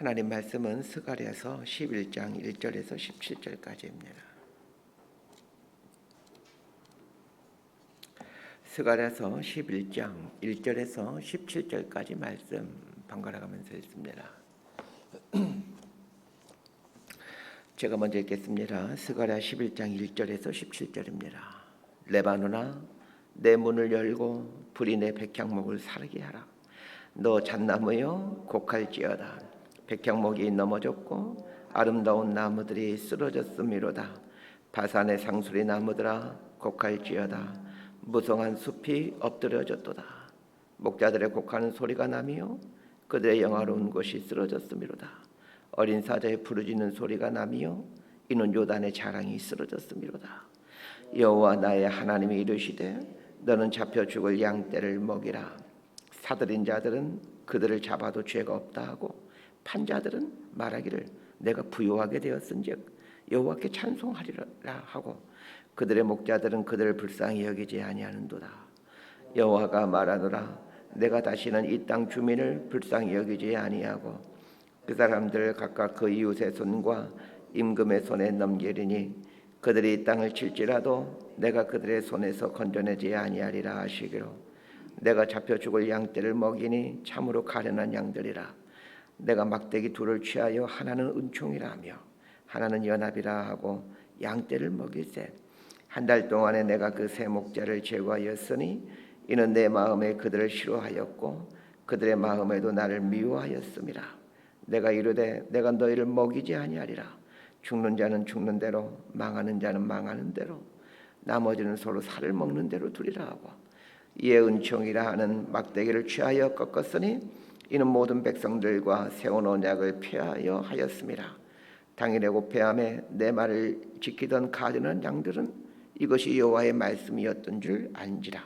하나님 말씀은 스가랴서 11장 1절에서 17절까지입니다. 스가랴서 11장 1절에서 17절까지 말씀 번갈아 가면서 읽습니다. 제가 먼저 읽겠습니다. 스가랴 11장 1절에서 17절입니다. 레바노나 내 문을 열고 불이 내 백향목을 사르게 하라. 너 잣나무여 곡할지어다. 백향목이 넘어졌고 아름다운 나무들이 쓰러졌음이로다. 바산의 상수리 나무들아 곡할지어다. 무성한 숲이 엎드려졌도다. 목자들의 곡하는 소리가 나며 그들의 영화로운 것이 쓰러졌음이로다. 어린 사자의 부르짖는 소리가 나며 이는 요단의 자랑이 쓰러졌음이로다. 여호와 나의 하나님이 이르시되 너는 잡혀 죽을 양떼를 먹이라. 사들인 자들은 그들을 잡아도 죄가 없다 하고 판자들은 말하기를 내가 부요하게 되었은즉 여호와께 찬송하리라 하고 그들의 목자들은 그들을 불쌍히 여기지 아니하는도다. 여호와가 말하노라 내가 다시는 이 땅 주민을 불쌍히 여기지 아니하고 그 사람들을 각각 그 이웃의 손과 임금의 손에 넘기리니 그들이 이 땅을 칠지라도 내가 그들의 손에서 건져내지 아니하리라 하시기로 내가 잡혀 죽을 양떼를 먹이니 참으로 가련한 양들이라 내가 막대기 둘을 취하여 하나는 은총이라 며 하나는 연합이라 하고 양떼를 먹일세. 한 달 동안에 내가 그 세 목자를 제거하였으니 이는 내 마음에 그들을 싫어하였고 그들의 마음에도 나를 미워하였음이라. 내가 이르되 내가 너희를 먹이지 아니하리라. 죽는 자는 죽는 대로 망하는 자는 망하는 대로 나머지는 서로 살을 먹는 대로 두리라 하고 이에 은총이라 하는 막대기를 취하여 꺾었으니 이는 모든 백성들과 세운 언약을 폐하여 하였습니다. 당일에 고폐함에 내 말을 지키던 가련한 양들은 이것이 여호와의 말씀이었던 줄 안지라.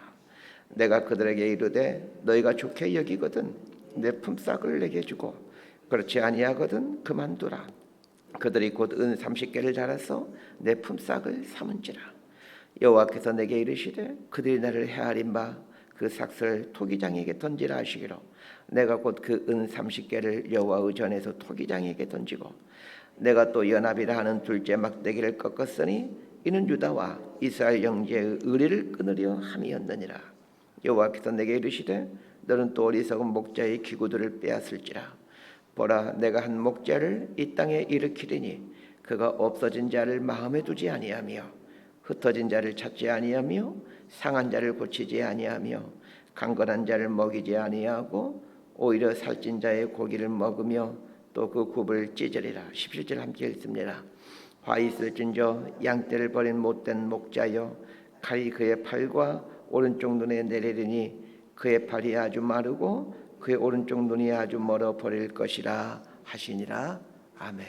내가 그들에게 이르되 너희가 좋게 여기거든 내 품삯을 내게 주고 그렇지 아니하거든 그만두라. 그들이 곧 은 30개를 달아서 내 품삯을 삼은지라. 여호와께서 내게 이르시되 그들이 나를 헤아린 바 그 삭슬 토기장에게 던지라 하시기로 내가 곧 그 은 30개를 여호와의 전에서 토기장에게 던지고 내가 또 연합이라 하는 둘째 막대기를 꺾었으니 이는 유다와 이스라엘 영제의 의리를 끊으려 함이었느니라. 여호와께서 내게 이르시되 너는 또 어리석은 목자의 기구들을 빼앗을지라. 보라 내가 한 목자를 이 땅에 일으키리니 그가 없어진 자를 마음에 두지 아니하며 흩어진 자를 찾지 아니하며 상한 자를 고치지 아니하며 강건한 자를 먹이지 아니하고 오히려 살찐 자의 고기를 먹으며 또 그 굽을 찢으리라. 17절 함께 읽습니다. 화 있을진저 양떼를 버린 못된 목자여 칼이 그의 팔과 오른쪽 눈에 내리리니 그의 팔이 아주 마르고 그의 오른쪽 눈이 아주 멀어 버릴 것이라 하시니라. 아멘.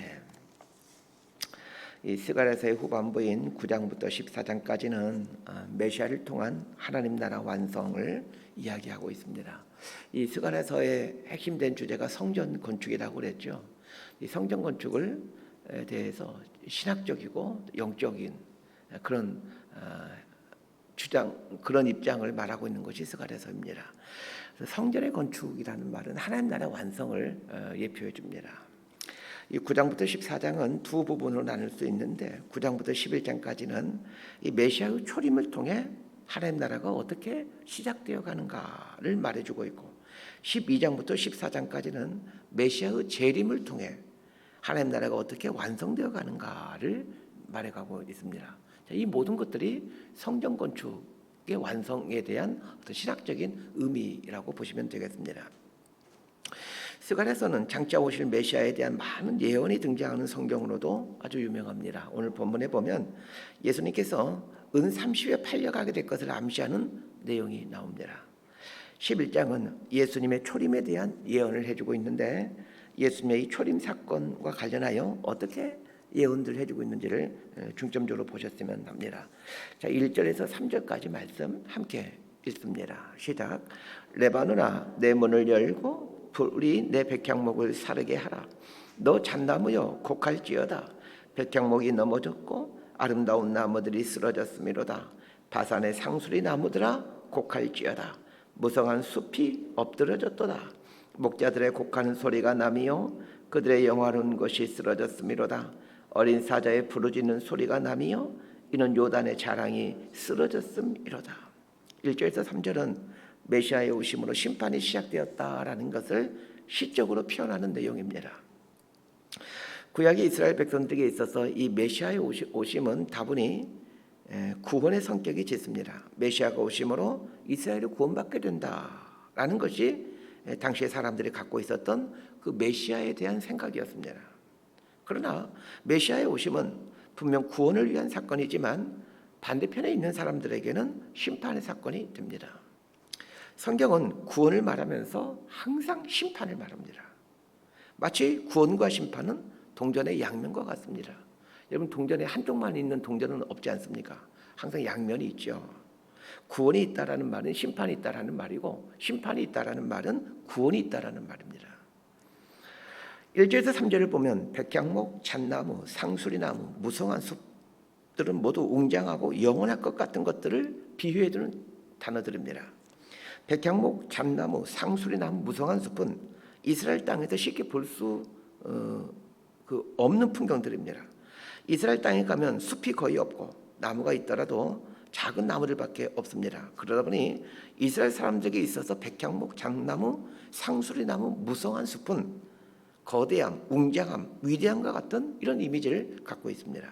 이 스가랴서의 후반부인 9장부터 14장까지는 어, 메시아를 통한 하나님 나라 완성을 이야기하고 있습니다. 이 스가랴서의 핵심된 주제가 성전 건축이라고 그랬죠. 이 성전 건축을 대해서 신학적이고 영적인 그런 어, 주장 그런 입장을 말하고 있는 것이 스가랴서입니다. 성전의 건축이라는 말은 하나님 나라 완성을 어, 예표해 줍니다. 이 9장부터 14장은 두 부분으로 나눌 수 있는데 9장부터 11장까지는 이 메시아의 초림을 통해 하나님 나라가 어떻게 시작되어 가는가를 말해주고 있고 12장부터 14장까지는 메시아의 재림을 통해 하나님 나라가 어떻게 완성되어 가는가를 말해가고 있습니다. 이 모든 것들이 성전 건축의 완성에 대한 어떤 신학적인 의미라고 보시면 되겠습니다. 스가랴서는 장차 오실 메시아에 대한 많은 예언이 등장하는 성경으로도 아주 유명합니다. 오늘 본문에 보면 예수님께서 은 30에 팔려가게 될 것을 암시하는 내용이 나옵니다. 11장은 예수님의 초림에 대한 예언을 해주고 있는데 예수님의 이 초림 사건과 관련하여 어떻게 예언들 해주고 있는지를 중점적으로 보셨으면 합니다. 자, 1절에서 3절까지 말씀 함께 읽습니다. 시작. 레바노나 내 문을 열고 불이 내 백향목을 사르게 하라. 너 잣나무여 곡할지어다. 백향목이 넘어졌고 아름다운 나무들이 쓰러졌음이로다. 바산의 상수리 나무들아 곡할지어다. 무성한 숲이 엎드려졌도다. 목자들의 곡하는 소리가 나미요 그들의 영화로운 것이 쓰러졌음이로다 어린 사자의 부르짖는 소리가 나미요 이는 요단의 자랑이 쓰러졌음이로다 1절에서 3절은 메시아의 오심으로 심판이 시작되었다라는 것을 시적으로 표현하는 내용입니다. 구약의 이스라엘 백성들에게 있어서 이 메시아의 오심은 다분히 에, 구원의 성격이 짙습니다. 메시아가 오심으로 이스라엘이 구원받게 된다라는 것이 에, 당시의 사람들이 갖고 있었던 그 메시아에 대한 생각이었습니다. 그러나 메시아의 오심은 분명 구원을 위한 사건이지만 반대편에 있는 사람들에게는 심판의 사건이 됩니다. 성경은 구원을 말하면서 항상 심판을 말합니다. 마치 구원과 심판은 동전의 양면과 같습니다. 여러분 동전에 한쪽만 있는 동전은 없지 않습니까? 항상 양면이 있죠. 구원이 있다라는 말은 심판이 있다라는 말이고 심판이 있다라는 말은 구원이 있다라는 말입니다. 1절에서 3절을 보면 백향목, 잣나무, 상수리나무, 무성한 숲들은 모두 웅장하고 영원할 것 같은 것들을 비유해 주는 단어들입니다. 백향목, 잣나무, 상수리나무, 무성한 숲은 이스라엘 땅에서 쉽게 볼수 어, 그 없는 풍경들입니다. 이스라엘 땅에 가면 숲이 거의 없고 나무가 있더라도 작은 나무들밖에 없습니다. 그러다 보니 이스라엘 사람들에게 있어서 백향목, 장나무, 상수리나무, 무성한 숲은 거대함, 웅장함, 위대함과 같은 이런 이미지를 갖고 있습니다.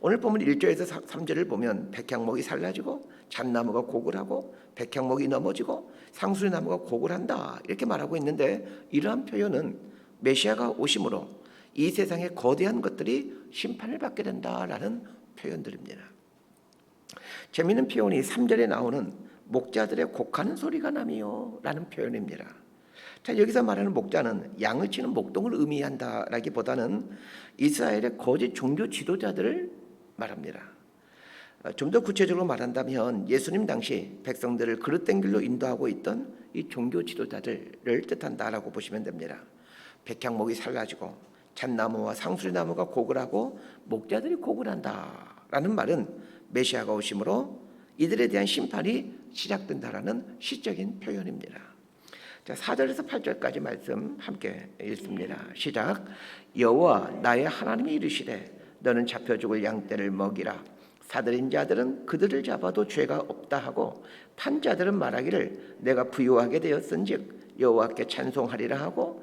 오늘 보면 1절에서 3절을 보면 백향목이 살라지고 잣나무가 고글하고 백향목이 넘어지고 상수리나무가 고글한다 이렇게 말하고 있는데 이러한 표현은 메시아가 오심으로 이 세상의 거대한 것들이 심판을 받게 된다라는 표현들입니다. 재미있는 표현이 3절에 나오는 목자들의 곡하는 소리가 나미요라는 표현입니다. 자 여기서 말하는 목자는 양을 치는 목동을 의미한다라기보다는 이스라엘의 거짓 종교 지도자들을 말합니다. 어, 좀더 구체적으로 말한다면 예수님 당시 백성들을 그릇된 길로 인도하고 있던 이 종교 지도자들을 뜻한다라고 보시면 됩니다. 백향목이 살라지고 잣나무와 상수리나무가 고글하고 목자들이 고글한다라는 말은 메시아가 오심으로 이들에 대한 심판이 시작된다라는 시적인 표현입니다. 자, 4절에서 8절까지 말씀 함께 읽습니다. 시작. 여호와 나의 하나님이 이르시되 너는 잡혀 죽을 양떼를 먹이라. 사들인 자들은 그들을 잡아도 죄가 없다 하고 판 자들은 말하기를 내가 부유하게 되었은즉 여호와께 찬송하리라 하고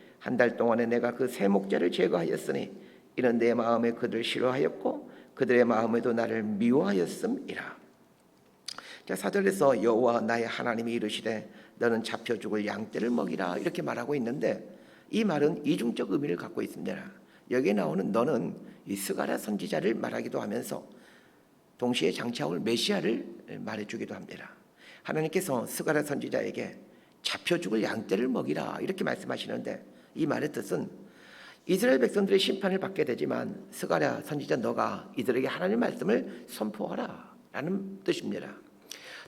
한 달 동안에 내가 그 세 목자를 제거하였으니 이는 내 마음에 그들 싫어하였고 그들의 마음에도 나를 미워하였음이라 자 사절에서 여호와 나의 하나님이 이르시되 너는 잡혀 죽을 양떼를 먹이라 이렇게 말하고 있는데 이 말은 이중적 의미를 갖고 있습니다. 여기에 나오는 너는 이 스가랴 선지자를 말하기도 하면서 동시에 장차올 메시아를 말해주기도 합니다. 하나님께서 스가랴 선지자에게 잡혀 죽을 양떼를 먹이라 이렇게 말씀하시는데 이 말의 뜻은 이스라엘 백성들의 심판을 받게 되지만 스가랴 선지자 너가 이들에게 하나님 말씀을 선포하라 라는 뜻입니다.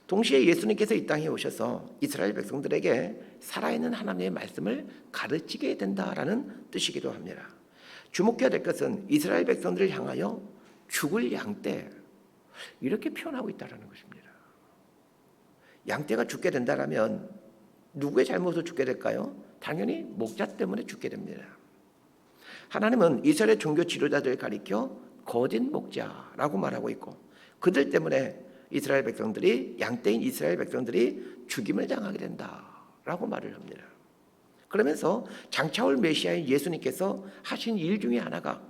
동시에 예수님께서 이 땅에 오셔서 이스라엘 백성들에게 살아있는 하나님의 말씀을 가르치게 된다라는 뜻이기도 합니다. 주목해야 될 것은 이스라엘 백성들을 향하여 죽을 양떼 이렇게 표현하고 있다라는 것입니다. 양떼가 죽게 된다라면 누구의 잘못으로 죽게 될까요? 당연히 목자 때문에 죽게 됩니다. 하나님은 이스라엘 종교 지도자들을 가리켜 거짓 목자라고 말하고 있고 그들 때문에 이스라엘 백성들이 양떼인 이스라엘 백성들이 죽임을 당하게 된다라고 말을 합니다. 그러면서 장차올 메시아인 예수님께서 하신 일 중에 하나가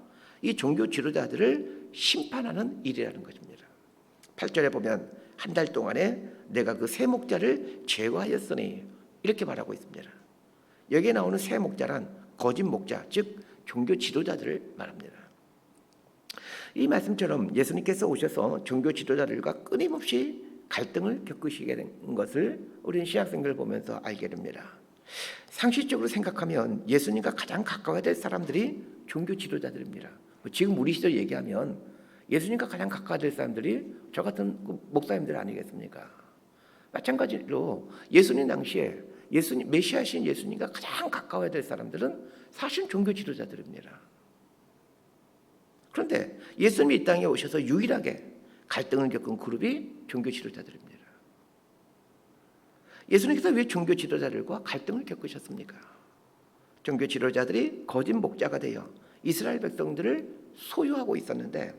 이 종교 지도자들을 심판하는 일이라는 것입니다. 8절에 보면 한 달 동안에 내가 그 세 목자를 제거하였으니 이렇게 말하고 있습니다. 여기에 나오는 세 목자란 거짓 목자, 즉 종교 지도자들을 말합니다. 이 말씀처럼 예수님께서 오셔서 종교 지도자들과 끊임없이 갈등을 겪으시게 된 것을 우리는 신학생들 보면서 알게 됩니다. 상식적으로 생각하면 예수님과 가장 가까워야 될 사람들이 종교 지도자들입니다. 뭐 지금 우리 시절 얘기하면 예수님과 가장 가까워야 될 사람들이 저 같은 그 목사님들 아니겠습니까? 마찬가지로 예수님 당시에 예수님 메시아신 예수님과 가장 가까워야 될 사람들은 사실 종교 지도자들입니다. 그런데 예수님이 이 땅에 오셔서 유일하게 갈등을 겪은 그룹이 종교 지도자들입니다. 예수님께서 왜 종교 지도자들과 갈등을 겪으셨습니까? 종교 지도자들이 거짓 목자가 되어 이스라엘 백성들을 소유하고 있었는데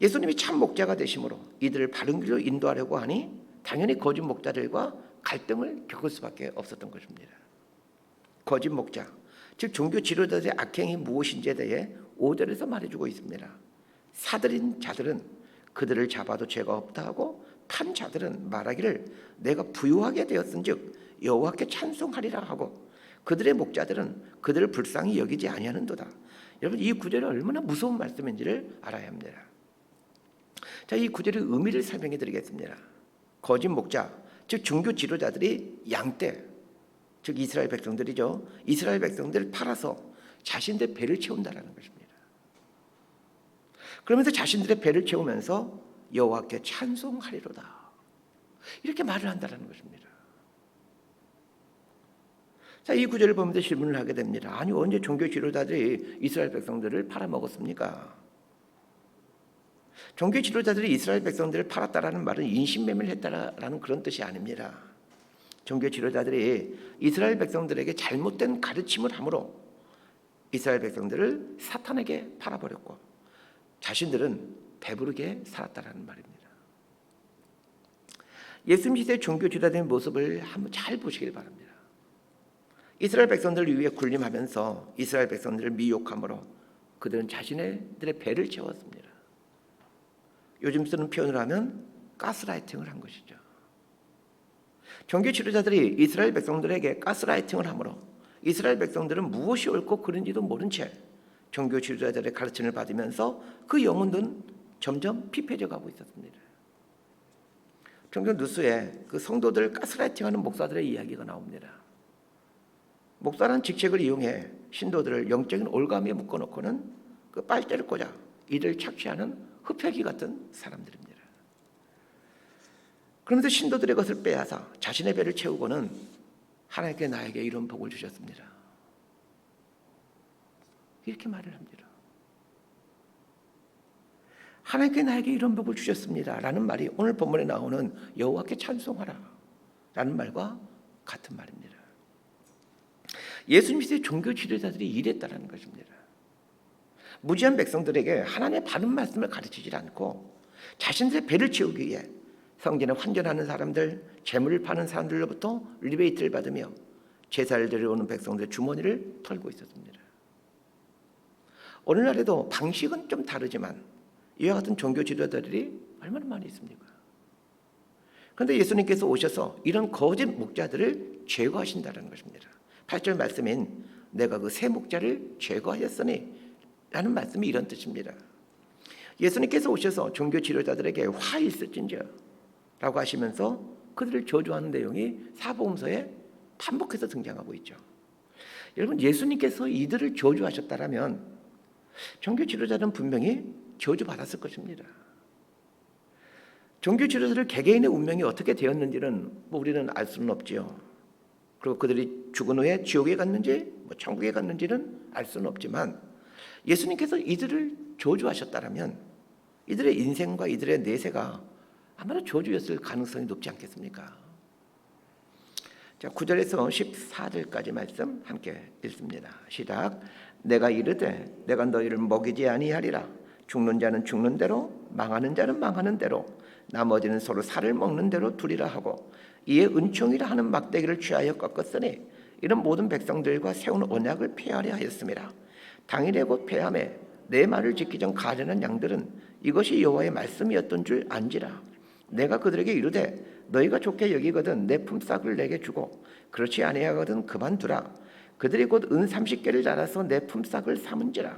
예수님이 참 목자가 되심으로 이들을 바른 길로 인도하려고 하니 당연히 거짓 목자들과 갈등을 겪을 수밖에 없었던 것입니다. 거짓 목자, 즉 종교 지도자들의 악행이 무엇인지에 대해 5절에서 말해주고 있습니다. 사들인 자들은 그들을 잡아도 죄가 없다 하고 탄 자들은 말하기를 내가 부유하게 되었은즉 여호와께 찬송하리라 하고 그들의 목자들은 그들을 불쌍히 여기지 아니하는도다. 여러분 이 구절이 얼마나 무서운 말씀인지를 알아야 합니다. 자, 이 구절의 의미를 설명해 드리겠습니다. 거짓 목자, 즉 종교 지도자들이 양떼, 즉 이스라엘 백성들이죠. 이스라엘 백성들을 팔아서 자신들의 배를 채운다라는 것입니다. 그러면서 자신들의 배를 채우면서 여호와께 찬송하리로다. 이렇게 말을 한다는 것입니다. 자, 이 구절을 보면서 질문을 하게 됩니다. 아니 언제 종교 지도자들이 이스라엘 백성들을 팔아먹었습니까? 종교 지도자들이 이스라엘 백성들을 팔았다라는 말은 인신매매를 했다라는 그런 뜻이 아닙니다. 종교 지도자들이 이스라엘 백성들에게 잘못된 가르침을 함으로 이스라엘 백성들을 사탄에게 팔아버렸고 자신들은 배부르게 살았다라는 말입니다. 예수님 시대 종교 지도자의 모습을 한번 잘 보시길 바랍니다. 이스라엘 백성들을 위해 군림하면서 이스라엘 백성들을 미혹함으로 그들은 자신들의 배를 채웠습니다. 요즘 쓰는 표현을 하면 가스라이팅을 한 것이죠. 종교 지도자들이 이스라엘 백성들에게 가스라이팅을 함으로 이스라엘 백성들은 무엇이 옳고 그른지도 모른 채 종교 지도자들의 가르침을 받으면서 그 영혼은 점점 피폐져 가고 있었습니다. 종교 뉴스에 그 성도들을 가스라이팅하는 목사들의 이야기가 나옵니다. 목사는 직책을 이용해 신도들을 영적인 올가미에 묶어놓고는 그 빨대를 꽂아 이를 착취하는 흡혈귀 같은 사람들입니다. 그런데 신도들의 것을 빼앗아 자신의 배를 채우고는 하나님께 나에게 이런 복을 주셨습니다. 이렇게 말을 합니다. 하나님께 나에게 이런 복을 주셨습니다. 라는 말이 오늘 본문에 나오는 여호와께 찬송하라 라는 말과 같은 말입니다. 예수님 시대 종교 지도자들이 이랬다는 것입니다. 무지한 백성들에게 하나님의 바른 말씀을 가르치지 않고 자신들의 배를 채우기 위해 성전에 환전하는 사람들, 재물을 파는 사람들로부터 리베이트를 받으며 제사를 드려오는 백성들의 주머니를 털고 있었습니다. 오늘날에도 방식은 좀 다르지만 이와 같은 종교 지도자들이 얼마나 많이 있습니까? 그런데 예수님께서 오셔서 이런 거짓 목자들을 제거하신다는 것입니다. 8절 말씀인 내가 그 새 목자를 제거하였으니 라는 말씀이 이런 뜻입니다. 예수님께서 오셔서 종교 지도자들에게 화 있을진저 라고 하시면서 그들을 저주하는 내용이 사복음서에 반복해서 등장하고 있죠. 여러분 예수님께서 이들을 저주하셨다라면 종교 지도자는 분명히 저주받았을 것입니다. 종교 지도자들 개개인의 운명이 어떻게 되었는지는 뭐 우리는 알 수는 없지요. 그리고 그들이 죽은 후에 지옥에 갔는지 뭐 천국에 갔는지는 알 수는 없지만 예수님께서 이들을 저주하셨다라면 이들의 인생과 이들의 내세가 아마도 저주였을 가능성이 높지 않겠습니까? 자, 9절에서 14절까지 말씀 함께 읽습니다. 시작. 내가 이르되 내가 너희를 먹이지 아니하리라. 죽는 자는 죽는 대로 망하는 자는 망하는 대로 나머지는 서로 살을 먹는 대로 두리라 하고 이에 은총이라 하는 막대기를 취하여 꺾었으니 이런 모든 백성들과 세운 언약을 폐하려 하였습니다. 당일에 곧 폐함에 내 말을 지키 전 가련한 양들은 이것이 여호와의 말씀이었던 줄 안지라. 내가 그들에게 이르되 너희가 좋게 여기거든 내 품삯을 내게 주고 그렇지 아니하거든 그만두라. 그들이 곧은 30개를 달아서 내 품삯을 삼은지라.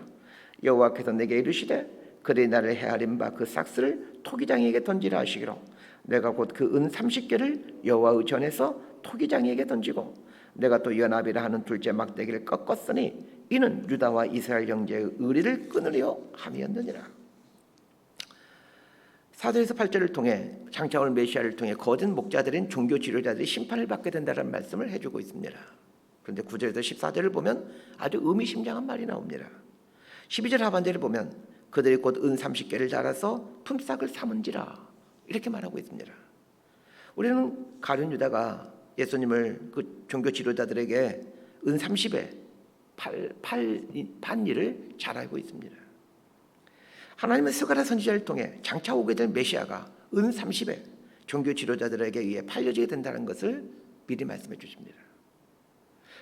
여호와께서 내게 이르시되 그들이 나를 헤아린 바 그 삭스를 토기장에게 던지라 하시기로 내가 곧 그은 30개를 여호와의 전에서 토기장에게 던지고 내가 또 연합이라 하는 둘째 막대기를 꺾었으니 이는 유다와 이스라엘 형제의 의리를 끊으려 함이었느니라. 4절에서 8절을 통해 장차올 메시아를 통해 거짓 목자들인 종교 지도자들이 심판을 받게 된다는 말씀을 해주고 있습니다. 그런데 9절에서 14절을 보면 아주 의미심장한 말이 나옵니다. 12절 하반절을 보면 그들이 곧 은 30개를 달아서 품삯을 삼은지라 이렇게 말하고 있습니다. 우리는 가룟 유다가 예수님을 그 종교 지도자들에게 은 30에 팔, 팔, 판 일을 잘 알고 있습니다. 하나님은 스가랴 선지자를 통해 장차 오게 될 메시아가 은 30에 종교 지도자들에게 의해 팔려지게 된다는 것을 미리 말씀해 주십니다.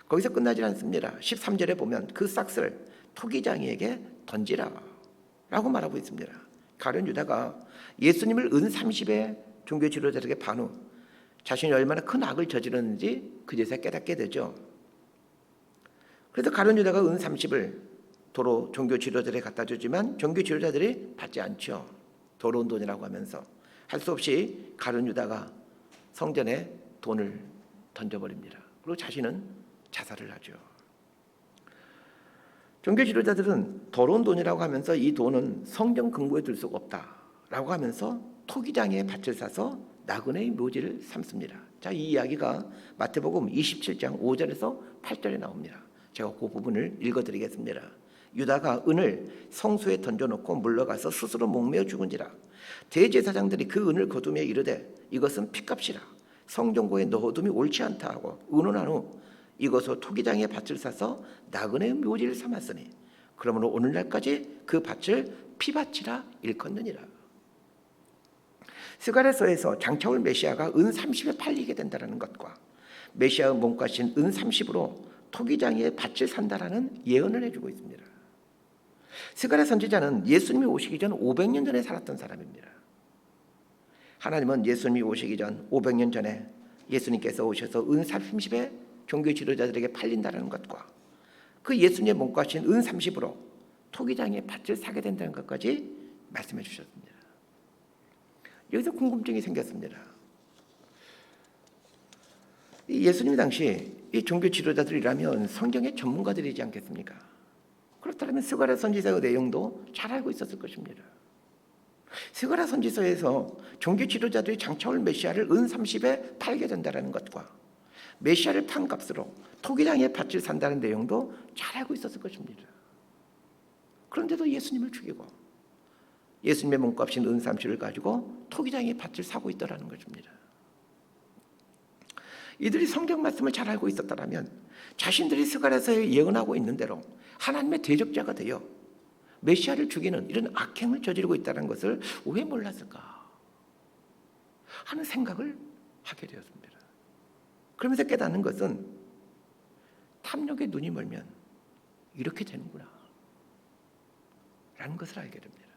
거기서 끝나지 않습니다. 13절에 보면 그 싹스를 토기장이에게 던지라 라고 말하고 있습니다. 가룟 유다가 예수님을 은 30에 종교 지도자들에게 반후 자신이 얼마나 큰 악을 저질렀는지 그제서 깨닫게 되죠. 그래서 가룟 유다가 은 30을 도로 종교 지도자들에 갖다 주지만 종교 지도자들이 받지 않죠. 더러운 돈이라고 하면서 할 수 없이 가룟 유다가 성전에 돈을 던져버립니다. 그리고 자신은 자살을 하죠. 종교 지도자들은 더러운 돈이라고 하면서 이 돈은 성경 근거에 들 수가 없다라고 하면서 토기장에 밭을 사서 나그네의 묘지를 삼습니다. 자, 이 이야기가 마태복음 27장 5절에서 8절에 나옵니다. 제가 그 부분을 읽어드리겠습니다. 유다가 은을 성수에 던져놓고 물러가서 스스로 목매어 죽은지라. 대제사장들이 그 은을 거두며 이르되 이것은 피값이라. 성경고에 넣어둠이 옳지 않다 하고 의논한 후 이것으로 토기장의 밭을 사서 나그네의 묘지를 삼았으니 그러므로 오늘날까지 그 밭을 피밭이라 일컫느니라. 스가랴서에서 장차올 메시아가 은 30에 팔리게 된다는 것과 메시아의 몸값인 은 30으로 토기장의 밭을 산다라는 예언을 해주고 있습니다. 스가랴 선지자는 예수님이 오시기 전 500년 전에 살았던 사람입니다. 하나님은 예수님이 오시기 전 500년 전에 예수님께서 오셔서 은 30에 종교 지도자들에게 팔린다는 것과 그 예수님의 몸값인 은 30으로 토기장의 밭을 사게 된다는 것까지 말씀해 주셨습니다. 여기서 궁금증이 생겼습니다. 이 예수님 당시 이 종교 지도자들이라면 성경의 전문가들이지 않겠습니까? 그렇다면 스가랴 선지서의 내용도 잘 알고 있었을 것입니다. 스가랴 선지서에서 종교 지도자들이 장차올 메시아를 은 30에 팔게 된다는 것과 메시아를 판 값으로 토기장의 밭을 산다는 내용도 잘 알고 있었을 것입니다. 그런데도 예수님을 죽이고 예수님의 몸값인 은 30을 가지고 토기장의 밭을 사고 있더라는 것입니다. 이들이 성경 말씀을 잘 알고 있었다면 자신들이 스가랴서에 예언하고 있는 대로 하나님의 대적자가 되어 메시아를 죽이는 이런 악행을 저지르고 있다는 것을 왜 몰랐을까 하는 생각을 하게 되었습니다. 그러면서 깨닫는 것은 탐욕에 눈이 멀면 이렇게 되는구나 라는 것을 알게 됩니다.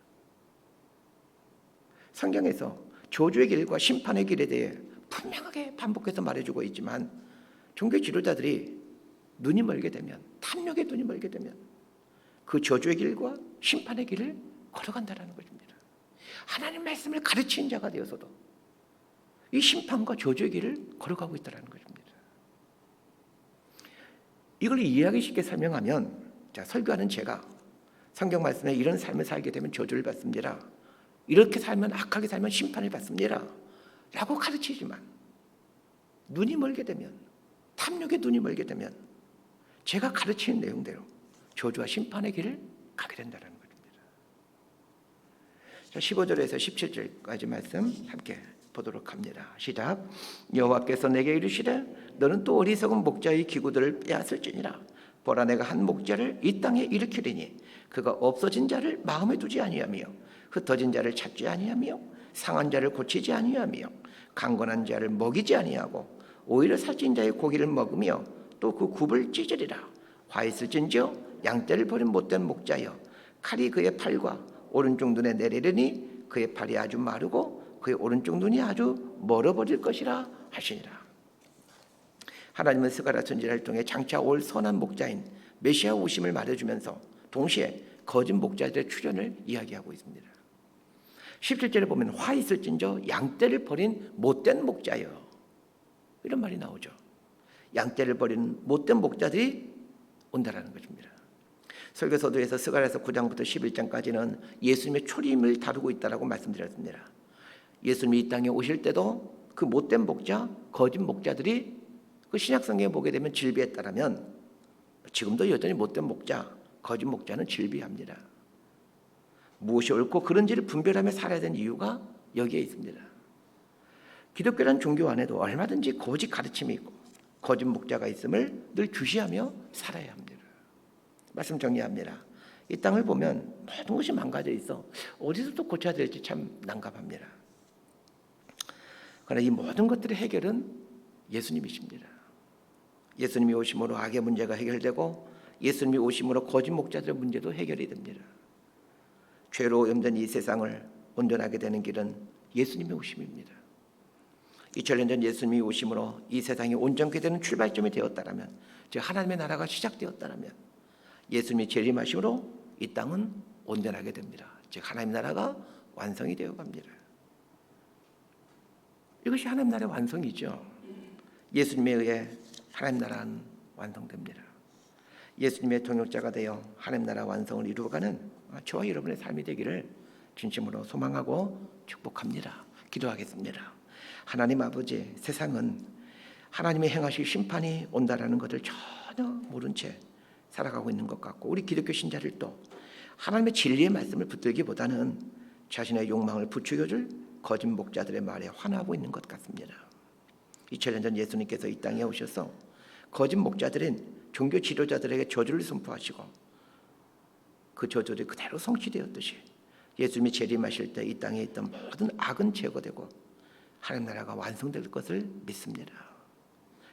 성경에서 저주의 길과 심판의 길에 대해 분명하게 반복해서 말해주고 있지만 종교 지도자들이 눈이 멀게 되면 탐욕에 눈이 멀게 되면 그 저주의 길과 심판의 길을 걸어간다라는 것입니다. 하나님 말씀을 가르치는 자가 되어서도 이 심판과 저주의 길을 걸어가고 있다는 것입니다. 이걸 이해하기 쉽게 설명하면 자 설교하는 제가 성경 말씀에 이런 삶을 살게 되면 저주를 받습니다. 이렇게 살면 악하게 살면 심판을 받습니다. 라고 가르치지만 눈이 멀게 되면 탐욕에 눈이 멀게 되면 제가 가르치는 내용대로 저주와 심판의 길을 가게 된다는 것입니다. 자, 15절에서 17절까지 말씀 함께 보도록 합니다. 시작. 여호와께서 내게 이르시되 너는 또 어리석은 목자의 기구들을 빼앗을지니라. 보라 내가 한 목자를 이 땅에 일으키리니 그가 없어진 자를 마음에 두지 아니하며 흩어진 자를 찾지 아니하며 상한 자를 고치지 아니하며 강건한 자를 먹이지 아니하고 오히려 살찐 자의 고기를 먹으며 또 그 굽을 찢으리라. 화 있을진저 양떼를 버린 못된 목자여 칼이 그의 팔과 오른쪽 눈에 내리려니 그의 팔이 아주 마르고 그의 오른쪽 눈이 아주 멀어버릴 것이라 하시니라. 하나님은 스가랴 선지자를 통해 장차 올 선한 목자인 메시아 오심을 말해주면서 동시에 거짓 목자들의 출현을 이야기하고 있습니다. 17절에 보면 화 있을진저 양떼를 버린 못된 목자여 이런 말이 나오죠. 양떼를 버리는 못된 목자들이 온다라는 것입니다. 설교서도에서 스가랴서 9장부터 11장까지는 예수님의 초림을 다루고 있다라고 말씀드렸습니다. 예수님이 이 땅에 오실 때도 그 못된 목자, 거짓 목자들이 그 신약성경에 보게 되면 질비했다라면 지금도 여전히 못된 목자, 거짓 목자는 질비합니다. 무엇이 옳고 그런지를 분별하며 살아야 되는 이유가 여기에 있습니다. 기독교란 종교 안에도 얼마든지 거짓 가르침이 있고 거짓 목자가 있음을 늘 주시하며 살아야 합니다. 말씀 정리합니다. 이 땅을 보면 모든 것이 망가져 있어 어디서부터 고쳐야 될지 참 난감합니다. 그러나 이 모든 것들의 해결은 예수님이십니다. 예수님이 오심으로 악의 문제가 해결되고 예수님이 오심으로 거짓 목자들의 문제도 해결이 됩니다. 죄로 염전 이 세상을 온전하게 되는 길은 예수님의 오심입니다. 2000년 전 예수님이 오심으로 이 세상이 온전케 되는 출발점이 되었다라면 즉 하나님의 나라가 시작되었다라면 예수님이 재림하심으로 이 땅은 온전하게 됩니다. 즉 하나님 나라가 완성이 되어 갑니다. 이것이 하나님 나라의 완성이죠. 예수님에 의해 하나님 나라는 완성됩니다. 예수님의 동역자가 되어 하나님 나라 완성을 이루어가는 저와 여러분의 삶이 되기를 진심으로 소망하고 축복합니다. 기도하겠습니다. 하나님 아버지, 세상은 하나님의 행하실 심판이 온다라는 것을 전혀 모른 채 살아가고 있는 것 같고 우리 기독교 신자를 또 하나님의 진리의 말씀을 붙들기보다는 자신의 욕망을 부추겨줄 거짓 목자들의 말에 화나고 있는 것 같습니다. 2000년 전 예수님께서 이 땅에 오셔서 거짓 목자들인 종교 지도자들에게 저주를 선포하시고 그 저주들이 그대로 성취되었듯이 예수님이 재림하실 때 이 땅에 있던 모든 악은 제거되고 하나님 나라가 완성될 것을 믿습니다.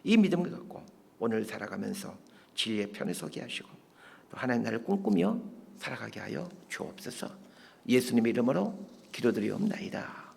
이 믿음을 갖고 오늘 살아가면서 진리의 편에 서게 하시고 또 하나님 나라를 꿈꾸며 살아가게 하여 주옵소서. 예수님의 이름으로 기도드리옵나이다.